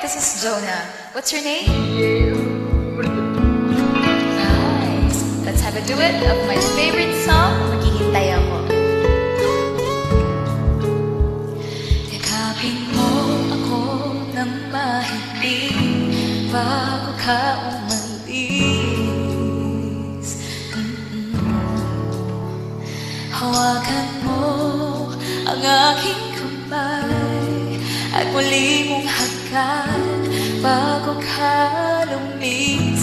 This is Jonah. What's your name? Nice. Let's have a duet of my favorite song, Maghihintay Ako. Yakapin mo ako ng mahigpit bago ka umalis. Mm -mm. Hawakan mo ang aking kamay at muli mong ka bago ka lumisan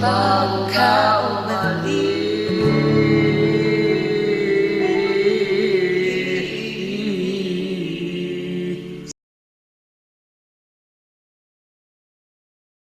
바